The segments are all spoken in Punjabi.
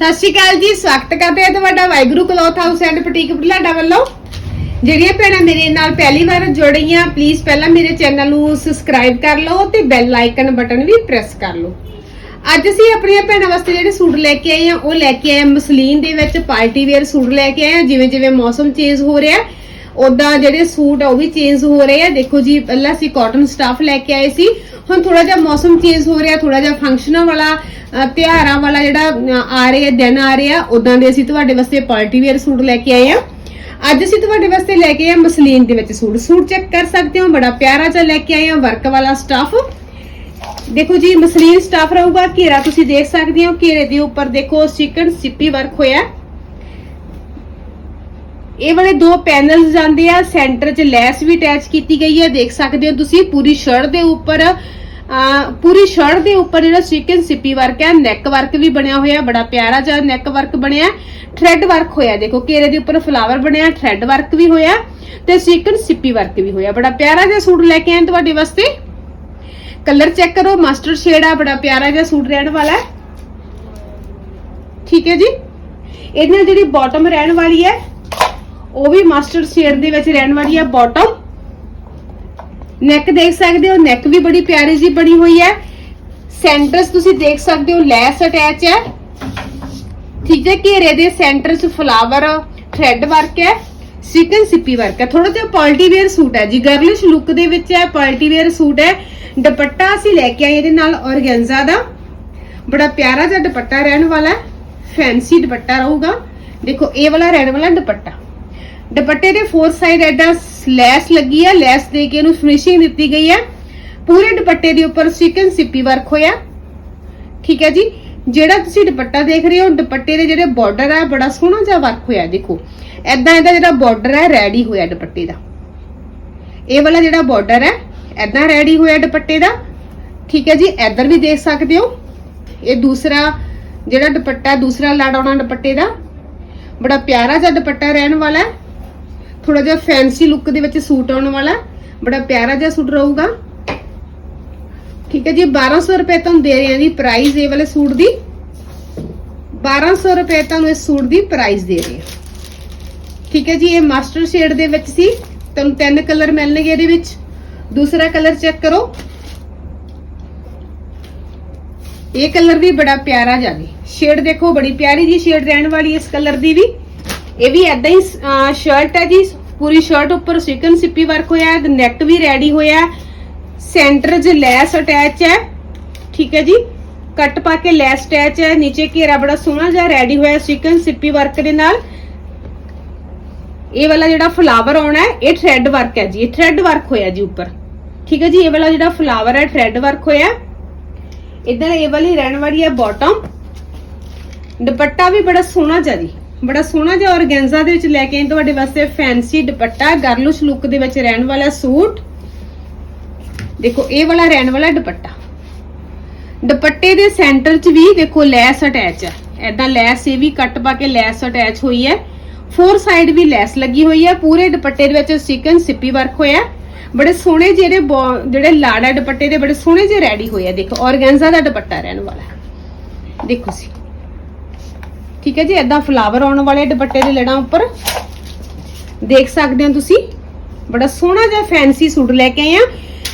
ਸਤਿ ਸ਼੍ਰੀ ਅਕਾਲ ਜੀ, ਸਵਾਗਤ ਕਰਦੇ ਹਾਂ ਤੁਹਾਡਾ Waheguru cloth house and boutique Budhlada ਵੱਲੋਂ। ਜਿਹੜੀਆਂ ਭੈਣਾਂ ਮੇਰੇ ਨਾਲ ਪਹਿਲੀ ਵਾਰ ਜੁੜੀਆਂ ਪਲੀਜ਼ ਪਹਿਲਾਂ ਮੇਰੇ ਚੈਨਲ ਨੂੰ ਸਬਸਕ੍ਰਾਈਬ ਕਰ ਲਓ ਤੇ ਬੈਲ ਆਈਕਨ ਬਟਨ ਵੀ ਪ੍ਰੈਸ ਕਰ ਲਓ। ਅੱਜ ਅਸੀਂ ਆਪਣੀਆਂ ਭੈਣਾਂ ਵਾਸਤੇ ਜਿਹੜੇ ਸੂਟ ਲੈ ਕੇ ਆਏ ਆ ਉਹ ਲੈ ਕੇ ਆਏ ਮਸਲੀਨ ਦੇ ਵਿੱਚ ਪਾਰਟੀ ਵੇਅਰ ਸੂਟ ਲੈ ਕੇ ਆਏ ਆ ਜਿਵੇਂ ਜਿਵੇਂ ਮੌਸਮ ਚੇਂਜ ਹੋ ਰਿਹਾ ਉਦਾਂ ਜਿਹੜੇ ਸੂਟ ਉਹ ਵੀ ਚੇਂਜ ਹੋ ਰਹੇ ਆ। ਦੇਖੋ ਜੀ, ਪਹਿਲਾਂ ਅਸੀਂ ਕਾਟਨ ਸਟਾਫ ਲੈ ਕੇ ਆਏ ਸੀ ਹੁਣ ਥੋੜਾ ਜਿਹਾ ਮੌਸਮ ਚੇਂਜ ਹੋ ਰਿਹਾ ਥੋੜਾ ਜਿਹਾ ਫੰਕਸ਼ਨਾਂ ਵਾਲਾ ਅ, ਵਾਲਾ ਜਿਹੜਾ ਆ ਰਹੇ ਦਿਨ ਆ ਰਹੇ ਉਦਾਂ ਦੇ ਅਸੀਂ ਤੁਹਾਡੇ ਵਾਸਤੇ ਪਾਰਟੀ ਵੇਅਰ ਸੂਟ ਲੈ ਕੇ ਆਏ ਆ। ਅੱਜ ਅਸੀਂ ਤੁਹਾਡੇ ਵਾਸਤੇ ਲੈ ਕੇ ਆਏ ਮਸਲੀਨ ਦੇ ਵਿੱਚ ਸੂਟ। ਸੂਟ ਚੈੱਕ ਕਰ ਸਕਦੇ ਹੋ ਬੜਾ ਪਿਆਰਾ ਜਿਹਾ ਲੈ ਕੇ ਆਏ ਆ ਵਰਕ ਵਾਲਾ ਸਟਾਫ ਦੇਖੋ ਜੀ ਮਸਲੀਨ ਸਟਾਫ ਰਹੂਗਾ ਘੇਰਾ ਤੁਸੀਂ ਦੇਖ ਸਕਦੇ ਹੋ ਘੇਰੇ ਦੇ ਉੱਪਰ ਦੇਖੋ ਚਿਕਨ ਸਿੱਪੀ ਵਰਕ ਹੋਇਆ। ਇਹ ਵਾਲੇ ਦੋ ਪੈਨਲਸ ਜਾਂਦੇ ਆ ਸੈਂਟਰ 'ਚ ਲੈਸ ਵੀ ਅਟੈਚ ਕੀਤੀ ਗਈ ਹੈ ਦੇਖ ਸਕਦੇ ਹੋ ਤੁਸੀਂ ਪੂਰੀ ਸ਼ਰਟ ਦੇ ਉੱਪਰ ਪੂਰੀ ਸ਼ਰਟ ਦੇ ਉੱਪਰ ਜਿਹੜਾ ਚਿਕਨ ਸਿੱਪੀ ਵਰਕ ਹੈ ਨੈਕ ਵਰਕ ਵੀ ਬਣਿਆ ਹੋਇਆ, ਬੜਾ ਪਿਆਰਾ ਜਿਹਾ ਨੈਕ ਵਰਕ ਬਣਿਆ ਥ੍ਰੈਡ ਵਰਕ ਹੋਇਆ, ਦੇਖੋ ਘੇਰੇ ਦੇ ਉੱਪਰ ਫਲਾਵਰ ਬਣਿਆ ਥ੍ਰੈਡ ਵਰਕ ਵੀ ਹੋਇਆ ਤੇ ਚਿਕਨ ਸਿੱਪੀ ਵਰਕ ਵੀ ਹੋਇਆ। ਬੜਾ ਪਿਆਰਾ ਜਿਹਾ ਸੂਟ ਲੈ ਕੇ ਆਏ ਤੁਹਾਡੇ ਵਾਸਤੇ। ਕਲਰ ਚੈੱਕ ਕਰੋ ਮਸਟਰਡ ਸ਼ੇਡ ਆ, ਬੜਾ ਪਿਆਰਾ ਜਿਹਾ ਸੂਟ ਰਹਿਣ ਵਾਲਾ ਹੈ। ਠੀਕ ਹੈ ਜੀ? ਇਹਦੇ ਨਾਲ ਜਿਹੜੀ ਬਾਟਮ ਰਹਿਣ ਵਾਲੀ ਹੈ, ਉਹ ਵੀ ਮਸਟਰਡ ਸ਼ੇਡ ਦੇ ਵਿੱਚ ਰਹਿਣ ਵਾਲੀ ਹੈ ਬਾਟਮ ਨੈਕ ਦੇਖ ਸਕਦੇ ਹੋ ਨੈਕ ਵੀ ਬੜੀ ਪਿਆਰੀ ਜੀ ਬਣੀ ਹੋਈ ਹੈ। ਸੈਂਟਰਸ ਤੁਸੀਂ ਦੇਖ ਸਕਦੇ ਹੋ ਲੈਸ ਅਟੈਚ ਹੈ। ਠੀਕ ਹੈ ਘੇਰੇ ਦੇ ਸੈਂਟਰ 'ਚ ਫਲਾਵਰ ਥ੍ਰੈਡ ਵਰਕ ਹੈ ਸਿਕਨ ਸਿੱਪੀ ਵਰਕ ਹੈ। ਥੋੜਾ ਜਿਹਾ ਪਾਰਟੀ ਵੇਅਰ ਸੂਟ ਹੈ ਜੀ ਗਰਲਿਸ਼ ਲੁੱਕ ਦੇ ਵਿੱਚ ਹੈ ਪਾਰਟੀ ਵੇਅਰ ਸੂਟ ਹੈ। ਦੁਪੱਟਾ ਅਸੀਂ ਲੈ ਕੇ ਆਏ ਇਹਦੇ ਨਾਲ ਔਰਗੈਂਜ਼ਾ ਦਾ। ਬੜਾ ਪਿਆਰਾ ਜਿਹਾ ਦੁਪੱਟਾ ਰਹਿਣ ਵਾਲਾ ਹੈ। ਫੈਂਸੀ ਦੁਪੱਟਾ ਰਹੂਗਾ। ਦੇਖੋ, ਇਹ ਵਾਲਾ ਰਹਿਣ ਵਾਲਾ ਦੁਪੱਟਾ। ਦੁਪੱਟੇ ਦੇ ਫੋਰ ਸਾਈਡ ਐਡਾ ਲੈਸ ਲੱਗੀ ਹੈ ਲੈਸ ਦੇ ਕੇ ਇਹਨੂੰ ਫਿਨਿਸ਼ਿੰਗ ਦਿੱਤੀ ਗਈ ਹੈ ਪੂਰੇ ਦੁਪੱਟੇ ਦੇ ਉੱਪਰ ਚਿਕਨ ਸਿੱਪੀ ਵਰਕ ਹੋਇਆ। ਠੀਕ ਹੈ ਜੀ? ਜਿਹੜਾ ਤੁਸੀਂ ਦੁਪੱਟਾ ਦੇਖ ਰਹੇ ਹੋ, ਦੁਪੱਟੇ ਦੇ ਜਿਹੜੇ ਬਾਰਡਰ ਹੈ ਬੜਾ ਸੋਹਣਾ ਜਿਹਾ ਵਰਕ ਹੋਇਆ, ਦੇਖੋ। ਐਦਾਂ ਇਹਦਾ ਜਿਹੜਾ ਬਾਰਡਰ ਹੈ ਰੈਡੀ ਹੋਇਆ ਦੁਪੱਟੇ ਦਾ। ਇਹ ਵਾਲਾ ਜਿਹੜਾ ਬਾਰਡਰ ਹੈ ਐਦਾਂ ਰੈਡੀ ਹੋਇਆ ਦੁਪੱਟੇ ਦਾ। ਠੀਕ ਹੈ ਜੀ? ਇੱਧਰ ਵੀ ਦੇਖ ਸਕਦੇ ਹੋ। ਇਹ ਦੂਸਰਾ ਜਿਹੜਾ ਦੁਪੱਟਾ, ਦੂਸਰਾ ਲੜ ਆਉਣਾ ਦੁਪੱਟੇ ਦਾ। ਬੜਾ ਪਿਆਰਾ ਜਿਹਾ ਦੁਪੱਟਾ ਰਹਿਣ ਵਾਲਾ ਹੈ। ਥੋੜਾ ਜਿਹਾ ਫੈਂਸੀ ਲੁੱਕ ਦੇ ਵਿੱਚ ਸੂਟ ਆਉਣ ਵਾਲਾ। ਬੜਾ ਪਿਆਰਾ ਜਿਹਾ ਸੂਟ ਰਹੂਗਾ। ਠੀਕ ਹੈ ਜੀ 1200 ਰੁਪਏ ਤੁਹਾਨੂੰ ਦੇ ਰਹੇ ਹਾਂ ਜੀ ਪ੍ਰਾਈਸ ਇਹ ਵਾਲੇ ਸੂਟ ਦੀ। 1200 ਰੁਪਏ ਤੁਹਾਨੂੰ ਇਸ ਸੂਟ ਦੀ ਪ੍ਰਾਈਸ ਦੇ ਰਹੇ ਹਾਂ। ਠੀਕ ਹੈ ਜੀ, ਇਹ ਮਾਸਟਰ ਸ਼ੇਡ ਦੇ ਵਿੱਚ ਸੀ। ਤੁਹਾਨੂੰ ਤਿੰਨ ਕਲਰ ਮਿਲਣਗੇ ਇਹਦੇ ਵਿੱਚ। ਦੂਸਰਾ ਕਲਰ ਚੈੱਕ ਕਰੋ। ਇਹ ਕਲਰ ਵੀ ਬੜਾ ਪਿਆਰਾ ਜਾਵੇ ਸ਼ੇਡ ਦੇਖੋ, ਬੜੀ ਪਿਆਰੀ ਜੀ ਸ਼ੇਡ ਰਹਿਣ ਵਾਲੀ ਇਸ ਕਲਰ ਦੀ ਵੀ। ਇਹ ਵੀ ਐਦਾਂ ਹੀ ਸ਼ਰਟ ਹੈ ਜੀ। ਪੂਰੀ ਸ਼ਰਟ ਉੱਪਰ ਸਿਕਨ ਸਿੱਪੀ ਵਰਕ ਹੋਇਆ ਹੈ ਨੈਕ ਵੀ ਰੈਡੀ ਹੋਇਆ ਸੈਂਟਰ 'ਚ ਲੈਸ ਅਟੈਚ ਹੈ। ਠੀਕ ਹੈ ਜੀ। ਕੱਟ ਪਾ ਕੇ ਲੈਸ ਅਟੈਚ ਹੈ। ਨੀਚੇ ਘੇਰਾ ਬੜਾ ਸੋਹਣਾ ਜਿਹਾ ਰੈਡੀ ਹੋਇਆ ਸਿਕਨ ਸਿੱਪੀ ਵਰਕ ਦੇ ਨਾਲ। ਇਹ ਵਾਲਾ ਜਿਹੜਾ ਫਲਾਵਰ ਆਉਣਾ ਹੈ, ਇਹ ਥ੍ਰੈਡ ਵਰਕ ਹੈ ਜੀ। ਇਹ ਥ੍ਰੈਡ ਵਰਕ ਹੋਇਆ ਜੀ ਉੱਪਰ। ਠੀਕ ਹੈ ਜੀ। ਇਹ ਵਾਲਾ ਜਿਹੜਾ ਫਲਾਵਰ ਹੈ ਥ੍ਰੈਡ ਵਰਕ ਹੋਇਆ ਇਧਰ ਇਹ ਵਾਲੀ ਰਹਿਣ ਵਾਲੀ ਹੈ ਬਾਟਮ ਦੁਪੱਟਾ ਵੀ ਬੜਾ ਸੋਹਣਾ ਜਿਹਾ ਜੀ। ਬੜਾ ਸੋਹਣਾ ਜਿਹਾ ਔਰਗੈਂਜ਼ਾ ਦੇ ਵਿੱਚ ਲੈ ਕੇ ਆਏ। ਤੁਹਾਡੇ ਵਾਸਤੇ ਫੈਂਸੀ ਦੁਪੱਟਾ, ਗਰਲਿਸ਼ ਲੁੱਕ ਦੇ ਵਿੱਚ ਰਹਿਣ ਵਾਲਾ ਸੂਟ। ਦੇਖੋ, ਇਹ ਵਾਲਾ ਰਹਿਣ ਵਾਲਾ ਦੁਪੱਟਾ। ਦੁਪੱਟੇ ਦੇ ਸੈਂਟਰ 'ਚ ਵੀ ਦੇਖੋ ਲੈਸ ਅਟੈਚ ਹੈ ਐਦਾਂ ਲੈਸ ਇਹ ਵੀ ਕੱਟ ਪਾ ਕੇ ਲੈਸ ਅਟੈਚ ਹੋਈ ਹੈ। ਫੋਰ ਸਾਈਡ ਵੀ ਲੈਸ ਲੱਗੀ ਹੋਈ ਹੈ। ਪੂਰੇ ਦੁਪੱਟੇ ਦੇ ਵਿੱਚ ਚਿਕਨ ਸਿੱਪੀ ਵਰਕ ਹੋਇਆ ਬੜੇ ਸੋਹਣੇ ਜਿਹੜੇ ਬੋ- ਜਿਹੜੇ ਲਾੜਾ ਦੁਪੱਟੇ ਦੇ ਬੜੇ ਸੋਹਣੇ ਜਿਹੇ ਰੈਡੀ ਹੋਏ ਆ। ਦੇਖੋ, ਔਰਗੈਂਜ਼ਾ ਦਾ ਦੁਪੱਟਾ ਰਹਿਣ ਵਾਲਾ ਦੇਖੋ ਸੀ। ਠੀਕ ਹੈ ਜੀ ਐਦਾਂ ਫਲਾਵਰ ਆਉਣ ਵਾਲੇ ਦੁਪੱਟੇ ਦੇ ਲੜਾਂ ਉੱਪਰ ਦੇਖ ਸਕਦੇ ਹੋ ਤੁਸੀਂ। ਬੜਾ ਸੋਹਣਾ ਜਿਹਾ ਫੈਂਸੀ ਸੂਟ ਲੈ ਕੇ ਆਏ ਆ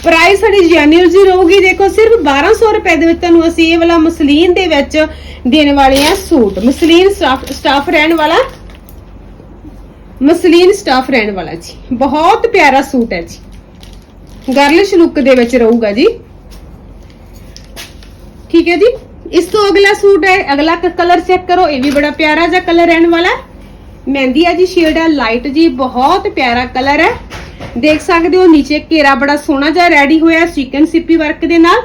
ਪ੍ਰਾਈਸ ਸਾਡੀ ਜੈਨੂਅਲ ਜੀ ਰਹੂਗੀ, ਦੇਖੋ ਸਿਰਫ 1200 ਰੁਪਏ ਦੇ ਵਿੱਚ ਤੁਹਾਨੂੰ ਅਸੀਂ ਇਹ ਵਾਲਾ ਮਸਲੀਨ ਦੇ ਵਿੱਚ ਦੇਣ ਵਾਲੇ ਆ ਸੂਟ। ਮਸਲੀਨ ਸਟਾਫ ਸਟਾਫ ਰਹਿਣ ਵਾਲਾ। ਮਸਲੀਨ ਸਟਾਫ ਰਹਿਣ ਵਾਲਾ ਜੀ। ਬਹੁਤ ਪਿਆਰਾ ਸੂਟ ਹੈ ਜੀ। ਗਰਲਿਸ਼ ਲੁੱਕ ਦੇ ਵਿੱਚ ਰਹੂਗਾ ਜੀ। ਠੀਕ ਹੈ ਜੀ। ਇਸ ਤੋਂ ਅਗਲਾ ਸੂਟ ਹੈ, ਅਗਲਾ ਕਲਰ ਚੈੱਕ ਕਰੋ, ਇਹ ਵੀ ਬੜਾ ਪਿਆਰਾ ਜਿਹਾ ਕਲਰ ਰਹਿਣ ਵਾਲਾ ਮਹਿੰਦੀ ਆ ਜੀ ਸ਼ੇਡ ਹੈ ਲਾਈਟ ਜੀ, ਬਹੁਤ ਪਿਆਰਾ ਕਲਰ ਹੈ। ਦੇਖ ਸਕਦੇ ਹੋ, ਨੀਚੇ ਘੇਰਾ ਬੜਾ ਸੋਹਣਾ ਜਿਹਾ ਰੈਡੀ ਹੋਇਆ ਚਿਕਨ ਸਿੱਪੀ ਵਰਕ ਦੇ ਨਾਲ।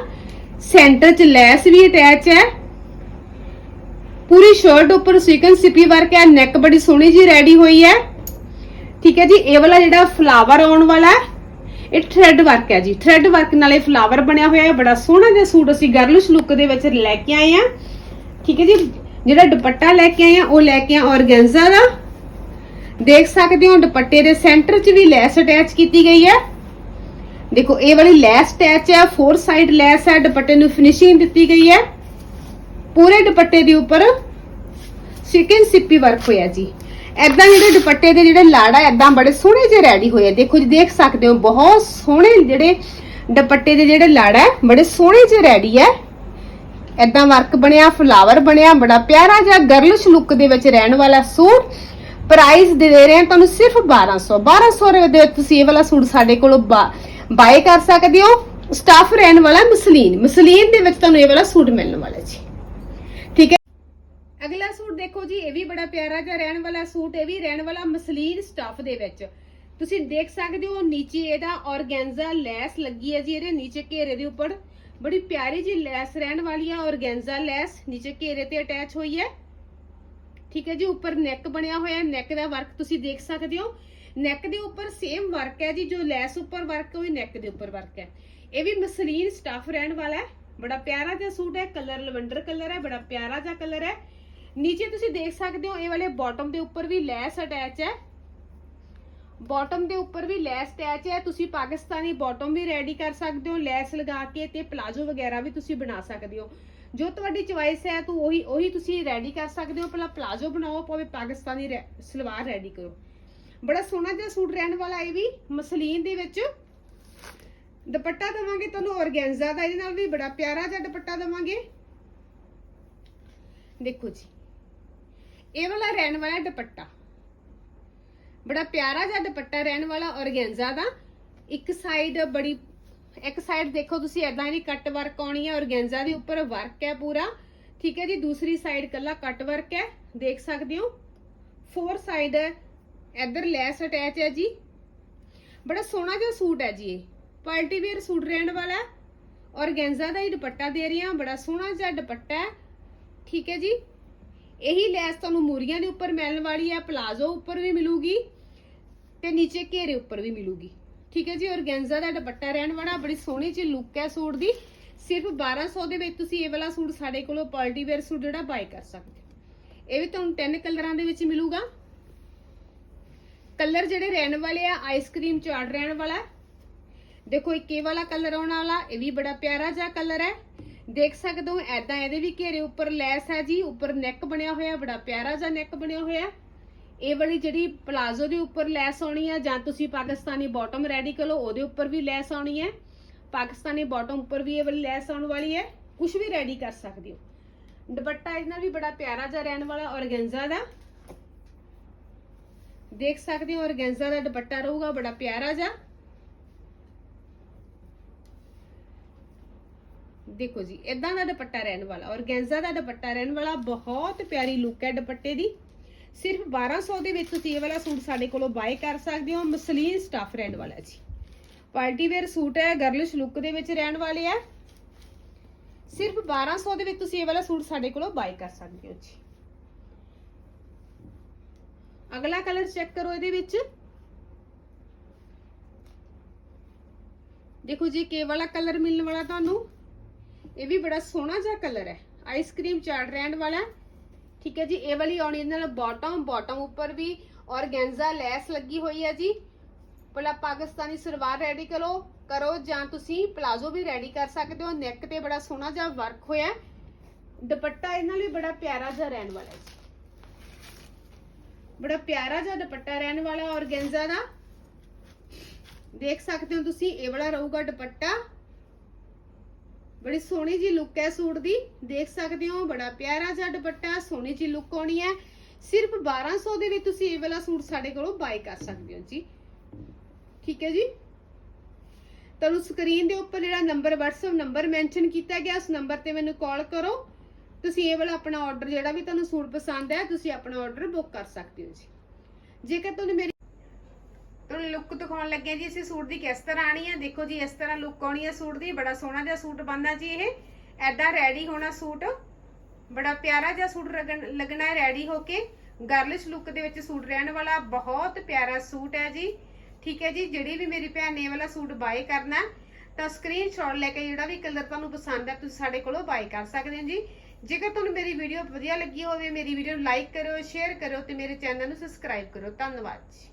ਸੈਂਟਰ 'ਚ ਲੈਸ ਵੀ ਅਟੈਚ ਹੈ। ਪੂਰੀ ਸ਼ਰਟ ਉੱਪਰ ਚਿਕਨ ਸਿੱਪੀ ਵਰਕ ਹੈ ਨੈਕ ਬੜੀ ਸੋਹਣੀ ਜੀ ਰੈਡੀ ਹੋਈ ਹੈ। ਠੀਕ ਹੈ ਜੀ, ਇਹ ਵਾਲਾ ਜਿਹੜਾ ਫਲਾਵਰ ਆਉਣ ਵਾਲਾ ਹੈ ਇਹ ਥ੍ਰੈਡ ਵਰਕ ਹੈ ਜੀ। ਥ੍ਰੈਡ ਵਰਕ ਨਾਲੇ ਫਲਾਵਰ ਬਣਿਆ ਹੋਇਆ ਹੈ, ਬੜਾ ਸੋਹਣਾ ਜਿਹਾ ਸੂਟ ਅਸੀਂ ਗਰਲਿਸ਼ ਲੁੱਕ ਦੇ ਵਿੱਚ ਲੈ ਕੇ ਆਏ ਆ ਠੀਕ ਹੈ ਜੀ, ਜਿਹੜਾ ਦੁਪੱਟਾ ਲੈ ਕੇ ਆਏ ਆ ਉਹ ਲੈ ਕੇ ਆ ਔਰਗੈਂਜ਼ਾ ਦਾ। ਦੇਖ ਸਕਦੇ ਹੋ, ਦੁਪੱਟੇ ਦੇ ਸੈਂਟਰ 'ਚ ਵੀ ਲੈਸ ਅਟੈਚ ਕੀਤੀ ਗਈ ਹੈ। ਦੇਖੋ, ਇਹ ਵਾਲੀ ਲੈਸ ਅਟੈਚ ਹੈ ਫੋਰ ਸਾਈਡ ਲੈਸ ਹੈ, ਦੁਪੱਟੇ ਨੂੰ ਫਿਨਿਸ਼ਿੰਗ ਦਿੱਤੀ ਗਈ ਹੈ। ਪੂਰੇ ਦੁਪੱਟੇ ਦੇ ਉੱਪਰ ਚਿਕਨ ਸਿੱਪੀ ਵਰਕ ਹੋਇਆ ਜੀ। ਐਦਾਂ ਜਿਹੜੇ ਦੁਪੱਟੇ ਦੇ ਜਿਹੜੇ ਲਾੜਾ ਐਦਾਂ ਬੜੇ ਸੋਹਣੇ ਜਿਹੇ ਰੈਡੀ ਹੋਏ ਆ। ਦੇਖੋ ਜੀ, ਦੇਖ ਸਕਦੇ ਹੋ, ਬਹੁਤ ਸੋਹਣੇ ਜਿਹੜੇ ਦੁਪੱਟੇ ਦੇ ਜਿਹੜੇ ਲਾੜਾ ਬੜੇ ਸੋਹਣੇ ਜਿਹੇ ਰੈਡੀ ਹੈ। ਐਦਾਂ ਵਰਕ ਬਣਿਆ ਫਲਾਵਰ ਬਣਿਆ, ਬੜਾ ਪਿਆਰਾ ਜਿਹਾ ਗਰਲਿਸ਼ ਲੁੱਕ ਦੇ ਵਿੱਚ ਰਹਿਣ ਵਾਲਾ ਸੂਟ। ਪ੍ਰਾਈਸ ਦੇ ਦੇ ਰਹੇ ਹਾਂ ਤੁਹਾਨੂੰ ਸਿਰਫ 1200 1200 ਰੁਪਏ ਦੇ ਤੁਸੀਂ ਇਹ ਵਾਲਾ ਸੂਟ ਸਾਡੇ ਕੋਲੋਂ ਬਾਏ ਕਰ ਸਕਦੇ ਹੋ। ਸਟਾਫ ਰਹਿਣ ਵਾਲਾ ਮਸਲੀਨ। ਮਸਲੀਨ ਦੇ ਵਿੱਚ ਤੁਹਾਨੂੰ ਇਹ ਵਾਲਾ ਸੂਟ ਮਿਲਣ ਵਾਲਾ ਜੀ। ਅਗਲਾ ਸੂਟ ਦੇਖੋ ਜੀ, ਇਹ ਵੀ ਬੜਾ ਪਿਆਰਾ ਜਿਹਾ ਰਹਿਣ ਵਾਲਾ ਸੂਟ, ਇਹ ਵੀ ਰਹਿਣ ਵਾਲਾ ਮਸਲੀਨ ਸਟਫ ਦੇ ਵਿੱਚ। ਤੁਸੀਂ ਦੇਖ ਸਕਦੇ ਹੋ, ਨੀਚੇ ਇਹਦਾ ਔਰਗੈਂਜ਼ਾ ਲੈਸ ਲੱਗੀ ਹੈ ਜੀ ਇਹਦੇ, ਨੀਚੇ ਘੇਰੇ ਦੇ ਉੱਪਰ। ਬੜੀ ਪਿਆਰੀ ਜੀ ਲੈਸ ਰਹਿਣ ਵਾਲੀ ਹੈ ਔਰਗੈਂਜ਼ਾ ਲੈਸ, ਨੀਚੇ ਘੇਰੇ ਤੇ ਅਟੈਚ ਹੋਈ ਹੈ। ਠੀਕ ਹੈ ਜੀ, ਉੱਪਰ ਨੈਕ ਬਣਿਆ ਹੋਇਆ ਹੈ ਨੈਕ ਦਾ ਵਰਕ ਤੁਸੀਂ ਦੇਖ ਸਕਦੇ ਹੋ। ਨੈਕ ਦੇ ਉੱਪਰ ਸੇਮ ਵਰਕ ਹੈ ਜੀ, ਜੋ ਲੈਸ ਉੱਪਰ ਵਰਕ ਹੈ, ਉਹ ਨੈਕ ਦੇ ਉੱਪਰ ਵਰਕ ਹੈ। ਇਹ ਵੀ ਮਸਲੀਨ ਸਟਫ ਰਹਿਣ ਵਾਲਾ ਹੈ। ਬੜਾ ਪਿਆਰਾ ਜਿਹਾ ਸੂਟ ਹੈ ਕਲਰ ਲਵੰਡਰ ਕਲਰ ਹੈ, ਬੜਾ ਪਿਆਰਾ ਜਿਹਾ ਕਲਰ ਹੈ। ਨੀਚੇ ਤੁਸੀਂ ਦੇਖ ਸਕਦੇ ਹੋ, ਇਹ ਵਾਲੇ ਬਾਟਮ ਦੇ ਉੱਪਰ ਵੀ ਲੈਸ ਅਟੈਚ ਹੈ। ਬਾਟਮ ਦੇ ਉੱਪਰ ਵੀ ਲੈਸ ਅਟੈਚ ਹੈ। ਤੁਸੀਂ ਪਾਕਿਸਤਾਨੀ ਬਾਟਮ ਵੀ ਰੈਡੀ ਕਰ ਸਕਦੇ ਹੋ, ਲੈਸ ਲਗਾ ਕੇ ਤੇ ਪਲਾਜੋ ਵਗੈਰਾ ਵੀ ਤੁਸੀਂ ਬਣਾ ਸਕਦੇ ਹੋ। ਜੋ ਤੁਹਾਡੀ ਚੁਆਇਸ ਹੈ, ਤੂੰ ਉਹੀ ਉਹੀ ਤੁਸੀਂ ਰੈਡੀ ਕਰ ਸਕਦੇ ਹੋ। ਪਹਿਲਾਂ ਪਲਾਜੋ ਬਣਾਓ, ਭਾਵੇਂ ਪਾਕਿਸਤਾਨੀ ਰੈ- ਸਲਵਾਰ ਰੈਡੀ ਕਰੋ। ਬੜਾ ਸੋਹਣਾ ਜਿਹਾ ਸੂਟ ਰਹਿਣ ਵਾਲਾ ਇਹ ਵੀ, ਮਸਲੀਨ ਦੇ ਵਿੱਚ। ਦੁਪੱਟਾ ਦਵਾਂਗੇ ਤੁਹਾਨੂੰ ਔਰਗੈਂਜ਼ਾ ਦਾ, ਇਹਦੇ ਨਾਲ ਵੀ ਬੜਾ ਪਿਆਰਾ ਜਿਹਾ ਦੁਪੱਟਾ ਦਵਾਂਗੇ। ਦੇਖੋ ਜੀ। ਇਹ ਵਾਲਾ ਰਹਿਣ ਵਾਲਾ ਦੁਪੱਟਾ। ਬੜਾ ਪਿਆਰਾ ਜਿਹਾ ਦੁਪੱਟਾ ਰਹਿਣ ਵਾਲਾ ਔਰਗੈਂਜ਼ਾ ਦਾ। ਇੱਕ ਸਾਈਡ ਬੜੀ, ਇੱਕ ਸਾਈਡ ਦੇਖੋ ਤੁਸੀਂ ਐਦਾਂ ਦੀ ਕੱਟ ਵਰਕ ਆਉਣੀ ਹੈ, ਔਰਗੈਂਜ਼ਾ ਦੇ ਉੱਪਰ ਵਰਕ ਹੈ ਪੂਰਾ। ਠੀਕ ਹੈ ਜੀ, ਦੂਸਰੀ ਸਾਈਡ ਕੱਲਾ ਕੱਟ ਵਰਕ ਹੈ, ਦੇਖ ਸਕਦੇ ਹੋ। ਫੋਰ ਸਾਈਡ ਇੱਧਰ ਲੈਸ ਅਟੈਚ ਹੈ ਜੀ। ਬੜਾ ਸੋਹਣਾ ਜਿਹਾ ਸੂਟ ਹੈ ਜੀ ਇਹ। ਪਾਰਟੀ ਵੇਅਰ ਸੂਟ ਰਹਿਣ ਵਾਲਾ ਹੈ। ਔਰਗੈਂਜ਼ਾ ਦਾ ਹੀ ਦੁਪੱਟਾ ਦੇ ਰਹੀ ਹਾਂ, ਬੜਾ ਸੋਹਣਾ ਜਿਹਾ ਦੁਪੱਟਾ ਹੈ। ਠੀਕ ਹੈ ਜੀ। ਇਹੀ ਲੈਸ ਤੁਹਾਨੂੰ ਮੂਰੀਆਂ ਦੇ ਉੱਪਰ ਮਿਲਣ ਵਾਲੀ ਹੈ, ਪਲਾਜ਼ੋ ਉੱਪਰ ਵੀ ਮਿਲੂਗੀ ਤੇ ਨੀਚੇ ਘੇਰੇ ਉੱਪਰ ਵੀ ਮਿਲੂਗੀ। ਠੀਕ ਹੈ ਜੀ, ਔਰਗੈਂਜ਼ਾ ਦਾ ਦੁਪੱਟਾ ਰਹਿਣ ਵਾਲਾ, ਬੜੀ ਸੋਹਣੀ ਜਿਹੀ ਲੁੱਕ ਹੈ ਸੂਟ ਦੀ। ਸਿਰਫ 1200 ਦੇ ਵਿੱਚ ਤੁਸੀਂ ਇਹ ਵਾਲਾ ਸੂਟ ਸਾਡੇ ਕੋਲੋਂ ਪਾਰਟੀ ਵੇਅਰ ਸੂਟ ਜਿਹੜਾ ਬਾਈ ਕਰ ਸਕਦੇ ਇਹ ਵੀ ਤੁਹਾਨੂੰ 10 ਕਲਰਾਂ ਦੇ ਵਿੱਚ ਮਿਲੂਗਾ। ਕਲਰ ਜਿਹੜੇ ਰਹਿਣ ਵਾਲੇ ਆ ਆਈਸਕ੍ਰੀਮ ਚਾਰਟ ਰਹਿਣ ਵਾਲਾ। ਦੇਖੋ, ਇੱਕ ਇਹ ਵਾਲਾ ਕਲਰ ਆਉਣ ਵਾਲਾ, ਇਹ ਵੀ ਬੜਾ ਪਿਆਰਾ ਜਿਹਾ ਕਲਰ ਹੈ। ਦੇਖ ਸਕਦੇ ਹੋ ਐਦਾਂ ਇਹਦੇ ਵੀ ਘੇਰੇ ਉੱਪਰ ਲੈਸ ਹੈ ਜੀ, ਉੱਪਰ ਨੈਕ ਬਣਿਆ ਹੋਇਆ, ਬੜਾ ਪਿਆਰਾ ਜਿਹਾ ਨੈਕ ਬਣਿਆ ਹੋਇਆ। ਇਹ ਵਾਲੀ ਜਿਹੜੀ ਪਲਾਜ਼ੋ ਦੇ ਉੱਪਰ ਲੈਸ ਆਉਣੀ ਹੈ, ਜਾਂ ਤੁਸੀਂ ਪਾਕਿਸਤਾਨੀ ਬਾਟਮ ਰੈਡੀ ਕਰੋ ਉਹਦੇ ਉੱਪਰ ਵੀ ਲੈਸ ਆਉਣੀ ਹੈ। ਪਾਕਿਸਤਾਨੀ ਬਾਟਮ ਉੱਪਰ ਵੀ ਇਹ ਵਾਲੀ ਲੈਸ ਆਉਣ ਵਾਲੀ ਹੈ। ਕੁਝ ਵੀ ਰੈਡੀ ਕਰ ਸਕਦੇ ਹੋ। ਦੁਪੱਟਾ ਇਹਦੇ ਨਾਲ ਵੀ ਬੜਾ ਪਿਆਰਾ ਜਿਹਾ ਰਹਿਣ ਵਾਲਾ ਔਰਗੈਂਜ਼ਾ ਦਾ। ਦੇਖ ਸਕਦੇ ਹੋ ਔਰਗੈਂਜ਼ਾ ਦਾ ਦੁਪੱਟਾ ਰਹੂਗਾ, ਬੜਾ ਪਿਆਰਾ ਜਿਹਾ। ਦੇਖੋ ਜੀ ਇਦਾਂ ਦਾ ਦੁਪੱਟਾ ਰਹਿਣ ਵਾਲਾ, ਔਰਗੈਂਜ਼ਾ ਦਾ ਦੁਪੱਟਾ ਰਹਿਣ ਵਾਲਾ, ਬਹੁਤ ਪਿਆਰੀ ਲੁੱਕ ਹੈ ਦੁਪੱਟੇ ਦੀ। ਸਿਰਫ 1200 ਦੇ ਵਿੱਚ ਤੁਸੀਂ ਇਹ ਵਾਲਾ ਸੂਟ ਸਾਡੇ ਕੋਲੋਂ ਬਾਏ ਕਰ ਸਕਦੇ ਹੋ, ਮਸਲੀਨ ਸਟਫ ਰਹਿਣ ਵਾਲਾ ਜੀ। ਪਾਰਟੀ ਵੇਅਰ ਸੂਟ ਹੈ ਗਰਲਿਸ਼ ਲੁੱਕ ਦੇ ਵਿੱਚ ਰਹਿਣ ਵਾਲੇ ਆ। ਸਿਰਫ 1200 ਦੇ ਵਿੱਚ ਤੁਸੀਂ ਇਹ ਵਾਲਾ ਸੂਟ ਸਾਡੇ ਕੋਲੋਂ ਬਾਏ ਕਰ ਸਕਦੇ ਹੋ ਜੀ। ਅਗਲਾ ਕਲਰ ਚੈੱਕ ਕਰੋ ਇਹਦੇ ਵਿੱਚ। ਦੇਖੋ ਜੀ ਕੇ ਵਾਲਾ ਕਲਰ ਮਿਲਣ ਵਾਲਾ ਤੁਹਾਨੂੰ? ਇਹ ਵੀ ਬੜਾ ਸੋਹਣਾ ਜਿਹਾ ਕਲਰ ਹੈ। ਆਈਸਕ੍ਰੀਮ ਚਾਰਟ ਰਹਿਣ ਵਾਲਾ ਠੀਕ ਹੈ ਜੀ, ਇਹ ਵਾਲੀ ਆਉਣੀ ਇਹਦੇ ਨਾਲ ਬਾਟਮ ਬਾਟਮ ਉੱਪਰ ਵੀ ਔਰਗੈਂਜ਼ਾ ਲੈਸ ਲੱਗੀ ਹੋਈ ਹੈ ਜੀ। ਪਹਿਲਾਂ ਪਾਕਿਸਤਾਨੀ ਸਲਵਾਰ ਰੈਡੀ ਕਰੋ ਕਰੋ ਜਾਂ ਤੁਸੀਂ ਪਲਾਜ਼ੋ ਵੀ ਰੈਡੀ ਕਰ ਸਕਦੇ ਹੋ। ਨੈਕ ਤੇ ਬੜਾ ਸੋਹਣਾ ਜਿਹਾ ਵਰਕ ਹੋਇਆ ਦੁਪੱਟਾ ਇਹਨਾਂ ਲਈ ਬੜਾ ਪਿਆਰਾ ਜਿਹਾ ਰਹਿਣ ਵਾਲਾ ਹੈ ਬੜਾ ਪਿਆਰਾ ਜਿਹਾ ਦੁਪੱਟਾ ਰਹਿਣ ਵਾਲਾ ਔਰਗੈਂਜ਼ਾ ਦਾ। ਦੇਖ ਸਕਦੇ ਹੋ ਤੁਸੀਂ, ਇਹ ਵਾਲਾ ਰਹੂਗਾ ਦੁਪੱਟਾ। ਬੜੀ ਸੋਹਣੀ ਜੀ ਲੁੱਕ ਹੈ ਸੂਟ ਦੀ। ਦੇਖ ਸਕਦੇ ਹੋ, ਬੜਾ ਪਿਆਰਾ ਜਿਹਾ ਦੁਪੱਟਾ, ਸੋਹਣੀ ਜੀ ਲੁੱਕ ਆਉਣੀ ਹੈ। ਸਿਰਫ 1200 ਦੇ ਵਿੱਚ ਤੁਸੀਂ ਇਹ ਵਾਲਾ ਸੂਟ ਸਾਡੇ ਕੋਲੋਂ ਬਾਈ ਕਰ ਸਕਦੇ ਹੋ ਜੀ। ਠੀਕ ਹੈ ਜੀ? ਤੁਹਾਨੂੰ ਸਕਰੀਨ ਦੇ ਉੱਪਰ ਜਿਹੜਾ ਨੰਬਰ WhatsApp ਨੰਬਰ ਮੈਂਸ਼ਨ ਕੀਤਾ ਗਿਆ, ਉਸ ਨੰਬਰ ਤੇ ਮੈਨੂੰ ਕਾਲ ਕਰੋ। ਤੁਸੀਂ ਇਹ ਵਾਲਾ ਆਪਣਾ ਆਰਡਰ ਜਿਹੜਾ ਵੀ ਤੁਹਾਨੂੰ ਸੂਟ ਪਸੰਦ ਹੈ, ਤੁਸੀਂ ਆਪਣਾ ਆਰਡਰ ਬੁੱਕ ਕਰ ਸਕਦੇ ਹੋ ਜੀ। ਜੇਕਰ ਤੁਹਾਨੂੰ ਮੇਰੀ ਤੁਹਾਨੂੰ ਲੁੱਕ ਦਿਖਾਉਣ ਲੱਗੇ ਜੀ ਅਸੀਂ ਸੂਟ ਦੀ ਕਿਸ ਤਰ੍ਹਾਂ ਆਣੀ ਹੈ ਦੇਖੋ ਜੀ ਇਸ ਤਰ੍ਹਾਂ ਲੁੱਕ ਆਉਣੀ ਹੈ ਸੂਟ ਦੀ ਬੜਾ ਸੋਹਣਾ ਜਿਹਾ ਸੂਟ ਬਣਦਾ ਜੀ ਇਹ। ਐਦਾਂ ਰੈਡੀ ਹੋਣਾ ਸੂਟ। ਬੜਾ ਪਿਆਰਾ ਜਿਹਾ ਸੂਟ ਲੱਗਣ- ਲੱਗਣਾ ਹੈ ਰੈਡੀ ਹੋ ਕੇ। ਗਰਲਿਸ਼ ਲੁੱਕ ਦੇ ਵਿੱਚ ਸੂਟ ਰਹਿਣ ਵਾਲਾ ਬਹੁਤ ਪਿਆਰਾ ਸੂਟ ਹੈ ਜੀ। ਠੀਕ ਹੈ ਜੀ ਜਿਹੜੀ ਵੀ ਮੇਰੀ ਭੈਣ ਨੇ ਵਾਲਾ ਸੂਟ ਬਾਏ ਕਰਨਾ ਹੈ, ਤਾਂ ਸਕਰੀਨਸ਼ਾਟ ਲੈ ਕੇ ਜਿਹੜਾ ਵੀ ਕਲਰ ਤੁਹਾਨੂੰ ਪਸੰਦ ਹੈ ਤੁਸੀਂ ਸਾਡੇ ਕੋਲੋਂ ਬਾਏ ਕਰ ਸਕਦੇ ਹੋ ਜੀ। ਜੇਕਰ ਤੁਹਾਨੂੰ ਮੇਰੀ ਵੀਡੀਓ ਵਧੀਆ ਲੱਗੀ ਹੋਵੇ ਮੇਰੀ ਵੀਡੀਓ ਨੂੰ ਲਾਈਕ ਕਰਿਓ ਸ਼ੇਅਰ ਕਰੋ ਤੇ ਮੇਰੇ ਚੈਨਲ ਨੂੰ ਸਬਸਕ੍ਰਾਈਬ ਕਰੋ ਧੰਨਵਾਦ ਜੀ।